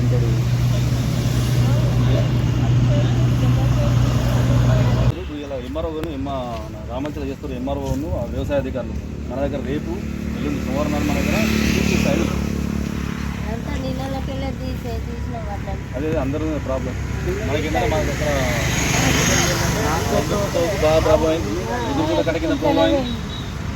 ఉంటాడు ఇలా ఎంఆర్ఓను ఎమ్మ రామంచల చేస్తున్న ఎంఆర్ఓను వ్యవసాయ అధికారులు మన దగ్గర రేపు ఎల్లుండి సోమవారం నాడు మన దగ్గర పూర్తి స్థాయిలో అంతా నీళ్ళకెళ్ళి తీసే తీసిన వాళ్ళని. అదే అందరూ ప్రాబ్లం మనకి ఏంటంటే మన దగ్గర బాగా ప్రాబ్లం అయింది ఇది కూడా కడ కింద ప్రాబ్లం అయింది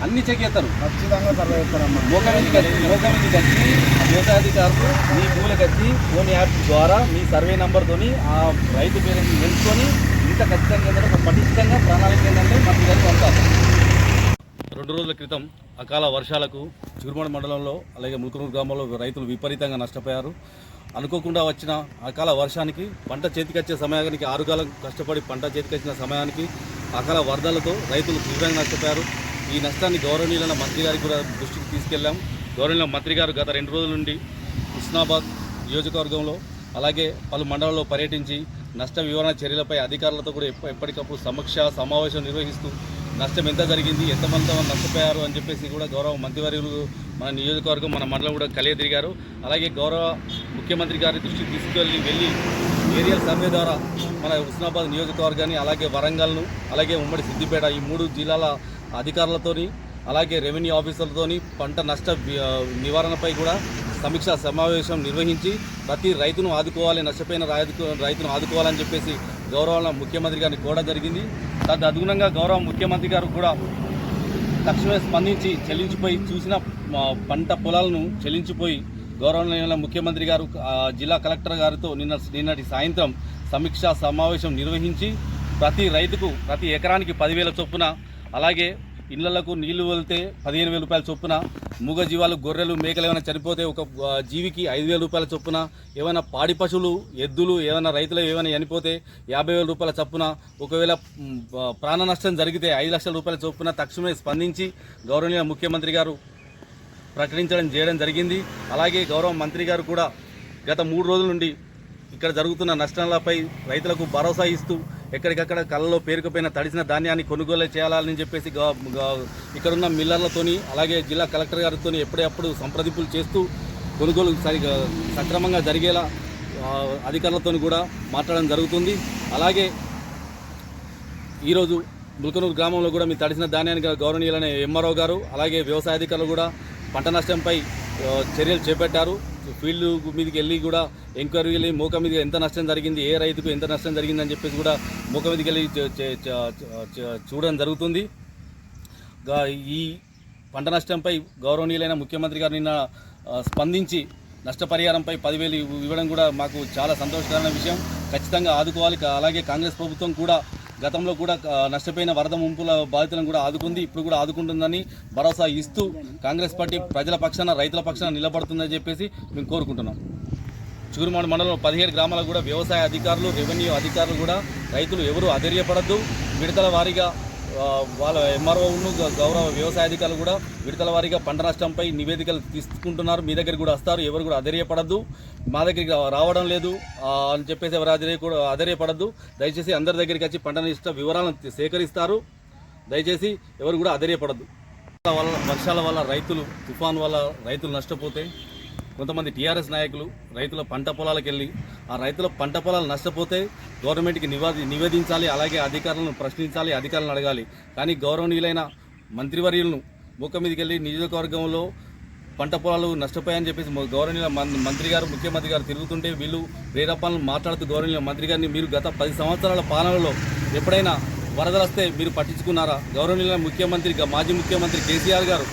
అన్ని చెక్ చేస్తారు. ఖచ్చితంగా సర్వే చేస్తారమ్మా. మోక మీదకి వచ్చి మోక మీదకి వచ్చి ఆ వ్యవసాయ అధికారులు మీ భూములకు వచ్చి ఫోన్ యాప్ ద్వారా మీ సర్వే నంబర్తోని ఆ రైతు పేరుని తెలుసుకొని ఇంత ఖచ్చితంగా ఏంటంటే ఒక పటిష్టంగా ప్రణాళిక ఏంటంటే మంత్రి గారికి పంపాలి. రెండు రోజుల క్రితం అకాల వర్షాలకు చిగురుమడి మండలంలో అలాగే ముల్కనూరు గ్రామంలో రైతులు విపరీతంగా నష్టపోయారు. అనుకోకుండా వచ్చిన అకాల వర్షానికి పంట చేతికొచ్చే సమయానికి ఆరుగాలం కష్టపడి పంట చేతికొచ్చిన సమయానికి అకాల వరదలతో రైతులు తీవ్రంగా నష్టపోయారు. ఈ నష్టాన్ని గౌరవనీయులైన మంత్రి గారికి కూడా దృష్టికి తీసుకెళ్ళాం. గౌరవనీయుల మంత్రి గారు గత రెండు రోజుల నుండి హుస్నాబాద్ నియోజకవర్గంలో అలాగే పలు మండలాల్లో పర్యటించి నష్ట వివరణ చర్యలపై అధికారులతో కూడా ఎప్పటికప్పుడు సమీక్ష సమావేశం నిర్వహిస్తూ నష్టం ఎంత జరిగింది ఎంతమంది నష్టపోయారు అని చెప్పేసి కూడా గౌరవ మంత్రివర్యులు మన నియోజకవర్గం మన మండలం కూడా కలియ తిరిగారు అలాగే గౌరవ ముఖ్యమంత్రి గారి దృష్టికి తీసుకెళ్ళి వెళ్ళి ఏరియల్ సర్వే ద్వారా మన హుస్నాబాద్ నియోజకవర్గాన్ని అలాగే వరంగల్ను అలాగే ఉమ్మడి సిద్దిపేట ఈ మూడు జిల్లాల అధికారులతోని అలాగే రెవెన్యూ ఆఫీసర్లతోని పంట నష్ట నివారణపై కూడా సమీక్ష సమావేశం నిర్వహించి ప్రతి రైతును ఆదుకోవాలి నష్టపోయిన రైతు రైతును ఆదుకోవాలని చెప్పేసి గౌరవ ముఖ్యమంత్రి గారిని కూడా జరిగింది. తద్ అనుగుణంగా గౌరవ ముఖ్యమంత్రి గారు కూడా తక్షణమే స్పందించి చెల్లించిపోయి చూసిన పంట పొలాలను చెల్లించిపోయి గౌరవనీయుల ముఖ్యమంత్రి గారు జిల్లా కలెక్టర్ గారితో నిన్న నిన్నటి సాయంత్రం సమీక్షా సమావేశం నిర్వహించి ప్రతి రైతుకు ప్రతి ఎకరానికి పదివేల చొప్పున అలాగే ఇళ్ళకు నీళ్ళు వెళ్తే పదిహేను వేల రూపాయల చొప్పున మూగ జీవాలు గొర్రెలు మేకలు ఏమైనా చనిపోతే ఒక జీవికి ఐదు వేల రూపాయల చొప్పున ఏమైనా పాడి పశువులు ఎద్దులు ఏమైనా రైతులు ఏమైనా చనిపోతే యాభై వేల రూపాయల చొప్పున ఒకవేళ ప్రాణ నష్టం జరిగితే ఐదు లక్షల రూపాయల చొప్పున తక్షణమే స్పందించి గౌరవనీయ ముఖ్యమంత్రి గారు ప్రకటించడం చేయడం జరిగింది. అలాగే గౌరవ మంత్రి గారు కూడా గత మూడు రోజుల నుండి ఇక్కడ జరుగుతున్న నష్టాలపై రైతులకు భరోసా ఇస్తూ ఎక్కడికక్కడ కళ్ళలో పేరుకుపోయిన తడిసిన ధాన్యాన్ని కొనుగోలు చేయాలని చెప్పేసి ఇక్కడున్న మిల్లర్లతోని అలాగే జిల్లా కలెక్టర్ గారితో ఎప్పుడప్పుడు సంప్రదింపులు చేస్తూ కొనుగోలు సరిగా సక్రమంగా జరిగేలా అధికారులతో కూడా మాట్లాడడం జరుగుతుంది. అలాగే ఈరోజు ముల్కనూరు గ్రామంలో కూడా మీ తడిసిన ధాన్యానికి గౌరవనీయులైన ఎంఆర్ఓ గారు అలాగే వ్యవసాయ అధికారులు కూడా పంట నష్టంపై చర్యలు చేపట్టారు. ఫీల్డ్ మీదకి వెళ్ళి కూడా ఎంక్వైరీ వెళ్ళి మోక మీద ఎంత నష్టం జరిగింది ఏ రైతుకు ఎంత నష్టం జరిగిందని చెప్పేసి కూడా మోక మీదకి వెళ్ళి చూడడం జరుగుతుంది. ఈ పంట నష్టంపై గౌరవనీయులైన ముఖ్యమంత్రి గారు నిన్న స్పందించి నష్టపరిహారంపై పదివేలు ఇవ్వ- ఇవ్వడం కూడా మాకు చాలా సంతోషకరమైన విషయం. ఖచ్చితంగా ఆదుకోవాలి. అలాగే కాంగ్రెస్ ప్రభుత్వం కూడా గతంలో కూడా నష్టపోయిన వరద ముంపుల బాధితులను కూడా ఆదుకుంది ఇప్పుడు కూడా ఆదుకుంటుందని భరోసా ఇస్తూ కాంగ్రెస్ పార్టీ ప్రజల పక్షాన రైతుల పక్షాన నిలబడుతుందని చెప్పేసి మేము కోరుకుంటున్నాం. చిగురుమాడు మండలంలో పదిహేడు గ్రామాలకు కూడా వ్యవసాయ అధికారులు రెవెన్యూ అధికారులు కూడా రైతులు ఎవరూ అధైర్యపడద్దు. విడతల వారీగా వాళ్ళ ఎంఆర్ఓను గౌరవ వ్యవసాయ అధికారులు కూడా విడతల వారీగా పంట నష్టంపై నివేదికలు తీసుకుంటున్నారు. మీ దగ్గర కూడా వస్తారు. ఎవరు కూడా అధైర్యపడద్దు. మా దగ్గరికి రావడం లేదు. అని చెప్పేసి ఎవరు అధైర్య కూడా అధైర్యపడద్దు. దయచేసి అందరి దగ్గరికి వచ్చి పంట నష్ట వివరాలను సేకరిస్తారు. దయచేసి ఎవరు కూడా అధైర్యపడద్దు. వల్ల వర్షాల వల్ల రైతులు తుఫాన్ వల్ల రైతులు నష్టపోతే కొంతమంది టీఆర్ఎస్ నాయకులు రైతుల పంట పొలాలకు వెళ్ళి ఆ రైతుల పంట పొలాలు నష్టపోతే గవర్నమెంట్కి నివాది నివేదించాలి అలాగే అధికారులను ప్రశ్నించాలి అధికారులను అడగాలి. కానీ గౌరవనీయులైన మంత్రివర్యులను ముఖం మీదకి వెళ్ళి నియోజకవర్గంలో పంట పొలాలు నష్టపోయాయని చెప్పేసి మొ- గౌరవనీయుల మం- మంత్రి గారు ముఖ్యమంత్రి గారు తిరుగుతుంటే వీళ్ళు వేరప్పలను మాట్లాడుతూ గౌరవనీయుల మంత్రి గారిని మీరు గత పది సంవత్సరాల పాలనలో ఎప్పుడైనా వరదలు వస్తే మీరు పట్టించుకున్నారా? గౌరవనీయుల ముఖ్యమంత్రి మాజీ ముఖ్యమంత్రి కేసీఆర్ గారు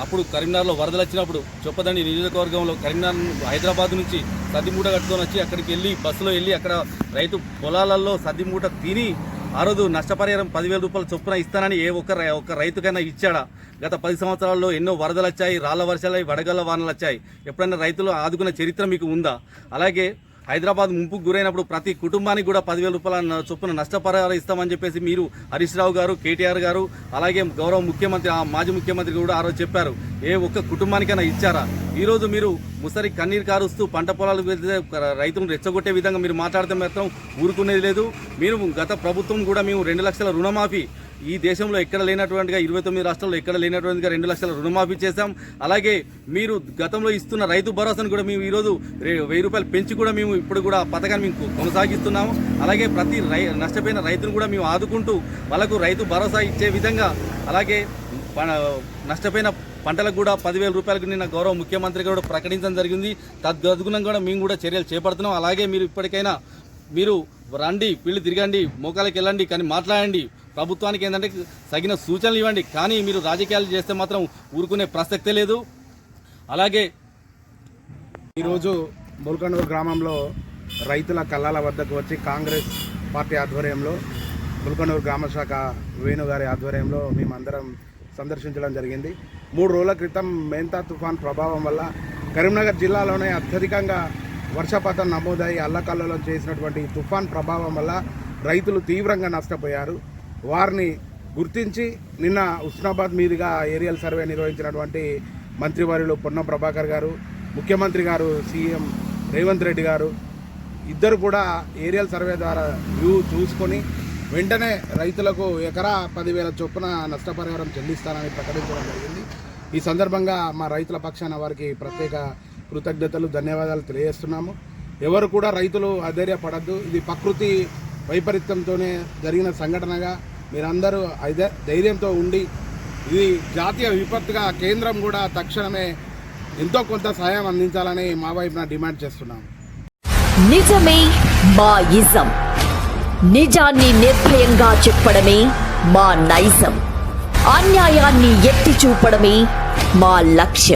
అప్పుడు కరీంనగర్లో వరదలు వచ్చినప్పుడు చొప్పదండి నియోజకవర్గంలో కరీంనగర్ హైదరాబాద్ నుంచి సద్దిమూట కట్టుకొని వచ్చి అక్కడికి వెళ్ళి బస్సులో వెళ్ళి అక్కడ రైతు పొలాలలో సద్దిమూట తిని ఆ రోజు నష్టపరిహారం పదివేల రూపాయలు చొప్పున ఇస్తానని ఏ ఒక్క రై- ఒక్క రైతుకైనా ఇచ్చాడా? గత పది సంవత్సరాల్లో ఎన్నో వరదలు వచ్చాయి రాళ్ళ వర్షాలు వడగళ్ళ వానలు వచ్చాయి. ఎప్పుడైనా రైతులు ఆదుకున్న చరిత్ర మీకు ఉందా? అలాగే హైదరాబాద్ ముంపుకు గురైనప్పుడు ప్రతి కుటుంబానికి కూడా పదివేల రూపాయల చొప్పున నష్టపరిహారం ఇస్తామని చెప్పేసి మీరు హరీష్ రావు గారు కేటీఆర్ గారు అలాగే గౌరవ ముఖ్యమంత్రి ఆ మాజీ ముఖ్యమంత్రి కూడా ఆ రోజు చెప్పారు. ఏ ఒక్క కుటుంబానికైనా ఇచ్చారా? ఈరోజు మీరు ముసరి కన్నీరు కారుస్తూ పంట పొలాలకు వెళ్తే రైతులను రెచ్చగొట్టే విధంగా మీరు మాట్లాడితే మాత్రం ఊరుకునేది లేదు. మీరు గత ప్రభుత్వం కూడా మేము రెండు లక్షల రుణమాఫీ ఈ దేశంలో ఎక్కడ లేనటువంటిగా ఇరవై తొమ్మిది రాష్ట్రాల్లో ఎక్కడ లేనటువంటిగా రెండు లక్షల రుణమాఫీ చేశాం. అలాగే మీరు గతంలో ఇస్తున్న రైతు భరోసాను కూడా మేము ఈరోజు వెయ్యి రూపాయలు పెంచి కూడా మేము ఇప్పుడు కూడా పథకాన్ని మేము కొనసాగిస్తున్నాము. అలాగే ప్రతి రై నష్టపోయిన రైతును కూడా మేము ఆదుకుంటూ వాళ్ళకు రైతు భరోసా ఇచ్చే విధంగా అలాగే ప- నష్టపోయిన పంటలకు కూడా పదివేల రూపాయలకు నిన్న గౌరవ ముఖ్యమంత్రి కూడా ప్రకటించడం జరిగింది. తదనుగుణంగా కూడా మేము కూడా చర్యలు చేపడుతున్నాం. అలాగే మీరు ఇప్పటికైనా మీరు రండి పిల్లి తిరగండి మోకాలకి వెళ్ళండి కానీ మాట్లాడండి. ప్రభుత్వానికి ఏంటంటే తగిన సూచనలు ఇవ్వండి. కానీ మీరు రాజకీయాలు చేస్తే మాత్రం ఊరుకునే ప్రసక్తే లేదు. అలాగే ఈరోజు ముల్కనూరు గ్రామంలో రైతుల కళ్ళాల వద్దకు వచ్చి కాంగ్రెస్ పార్టీ ఆధ్వర్యంలో ముల్కనూరు గ్రామ శాఖ వేణు గారి ఆధ్వర్యంలో మేమందరం సందర్శించడం జరిగింది. మూడు రోజుల క్రితం మేంతా తుఫాన్ ప్రభావం వల్ల కరీంనగర్ జిల్లాలోనే అత్యధికంగా వర్షపాతం నమోదై అల్లకల్లలో చేసినటువంటి తుఫాన్ ప్రభావం వల్ల రైతులు తీవ్రంగా నష్టపోయారు. వారిని గుర్తించి నిన్న ఉస్నాబాద్ మీదుగా ఏరియల్ సర్వే నిర్వహించినటువంటి మంత్రివర్యులు పొన్నం ప్రభాకర్ గారు ముఖ్యమంత్రి గారు సీఎం రేవంత్ రెడ్డి గారు ఇద్దరు కూడా ఏరియల్ సర్వే ద్వారా వ్యూ చూసుకొని వెంటనే రైతులకు ఎకరా పదివేల చొప్పున నష్టపరిహారం చెల్లిస్తానని ప్రకటించడం జరిగింది. ఈ సందర్భంగా మా రైతుల పక్షాన వారికి ప్రత్యేక కృతజ్ఞతలు ధన్యవాదాలు తెలియజేస్తున్నాము. ఎవరు కూడా రైతులు అధైర్యపడద్దు. ఇది ప్రకృతి వైపరీత్యంతోనే జరిగిన సంఘటనగా మీరందరూ ధైర్యంతో ఉండి ఇది జాతీయ విపత్తుగా కేంద్రం కూడా తక్షణమే ఎంతో కొంత సహాయం అందించాలని మా వైపున డిమాండ్ చేస్తున్నాం. నిజమే మా ఇజం. నిజాన్ని నిర్భయంగా చెప్పడమే మా నైజం. అన్యాయాన్ని ఎత్తి చూపడమే మా లక్ష్యం.